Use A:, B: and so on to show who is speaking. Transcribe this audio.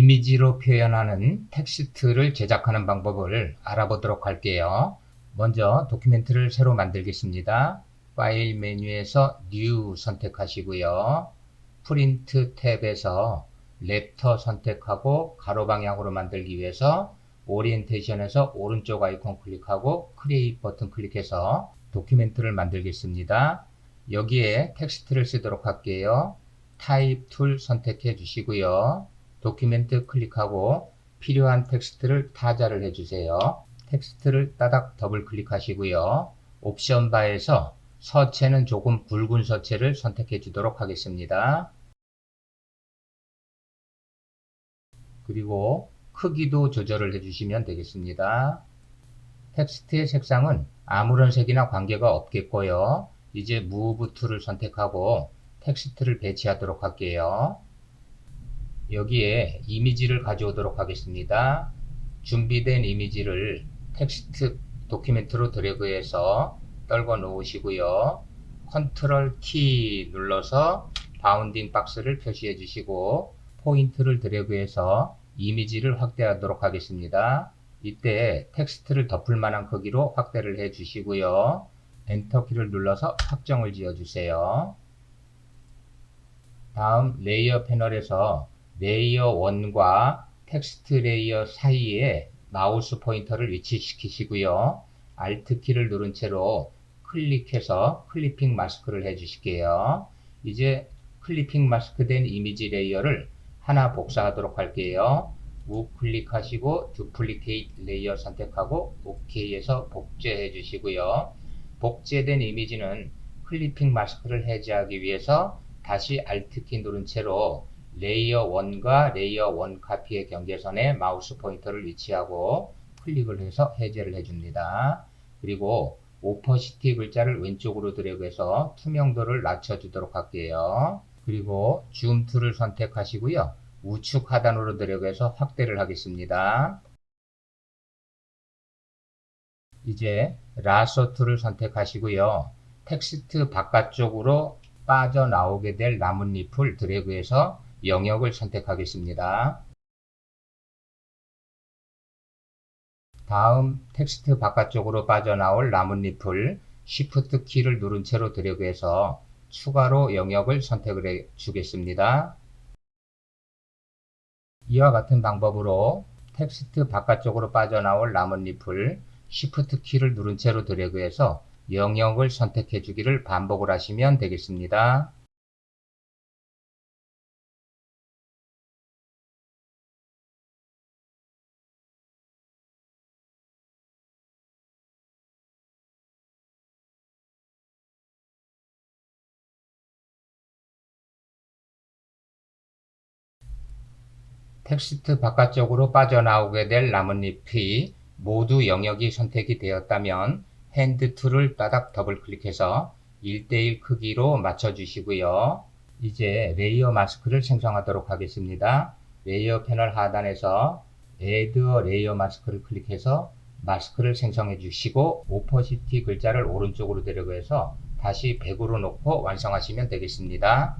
A: 이미지로 표현하는 텍스트를 제작하는 방법을 알아보도록 할게요. 먼저 도큐멘트를 새로 만들겠습니다. 파일 메뉴에서 New 선택하시고요. 프린트 탭에서 랩터 선택하고 가로 방향으로 만들기 위해서 오리엔테이션에서 오른쪽 아이콘 클릭하고 크리에이트 버튼 클릭해서 도큐멘트를 만들겠습니다. 여기에 텍스트를 쓰도록 할게요. 타입 툴 선택해 주시고요. 도큐멘트 클릭하고 필요한 텍스트를 타자를 해주세요. 텍스트를 따닥 더블 클릭하시고요. 옵션 바에서 서체는 조금 굵은 서체를 선택해 주도록 하겠습니다. 그리고 크기도 조절을 해주시면 되겠습니다. 텍스트의 색상은 아무런 색이나 관계가 없겠고요. 이제 Move 툴을 선택하고 텍스트를 배치하도록 할게요. 여기에 이미지를 가져오도록 하겠습니다. 준비된 이미지를 텍스트 도큐멘트로 드래그해서 떨궈 놓으시고요. 컨트롤 키 눌러서 바운딩 박스를 표시해 주시고 포인트를 드래그해서 이미지를 확대하도록 하겠습니다. 이때 텍스트를 덮을 만한 크기로 확대를 해 주시고요. 엔터 키를 눌러서 확정을 지어 주세요. 다음 레이어 패널에서 레이어 1과 텍스트 레이어 사이에 마우스 포인터를 위치시키시고요. Alt 키를 누른 채로 클릭해서 클리핑 마스크를 해 주실게요. 이제 클리핑 마스크 된 이미지 레이어를 하나 복사하도록 할게요. 우클릭하시고 두플리케이트 레이어 선택하고 OK에서 복제해 주시고요. 복제된 이미지는 클리핑 마스크를 해제하기 위해서 다시 Alt 키 누른 채로 레이어 1과 레이어 1 카피의 경계선에 마우스 포인터를 위치하고 클릭을 해서 해제를 해줍니다. 그리고 오퍼시티 글자를 왼쪽으로 드래그해서 투명도를 낮춰주도록 할게요. 그리고 줌 툴을 선택하시고요. 우측 하단으로 드래그해서 확대를 하겠습니다. 이제 라서 툴을 선택하시고요. 텍스트 바깥쪽으로 빠져나오게 될 나뭇잎을 드래그해서 영역을 선택하겠습니다. 다음 텍스트 바깥쪽으로 빠져나올 나뭇잎을 Shift 키를 누른 채로 드래그해서 추가로 영역을 선택을 해 주겠습니다. 이와 같은 방법으로 텍스트 바깥쪽으로 빠져나올 나뭇잎을 Shift 키를 누른 채로 드래그해서 영역을 선택해 주기를 반복을 하시면 되겠습니다. 텍스트 바깥쪽으로 빠져나오게 될 나뭇잎이 모두 영역이 선택이 되었다면 핸드 툴을 따닥 더블 클릭해서 1대1 크기로 맞춰 주시고요. 이제 레이어 마스크를 생성하도록 하겠습니다. 레이어 패널 하단에서 Add 레이어 마스크를 클릭해서 마스크를 생성해 주시고 오퍼시티 글자를 오른쪽으로 데려가서 다시 100으로 놓고 완성하시면 되겠습니다.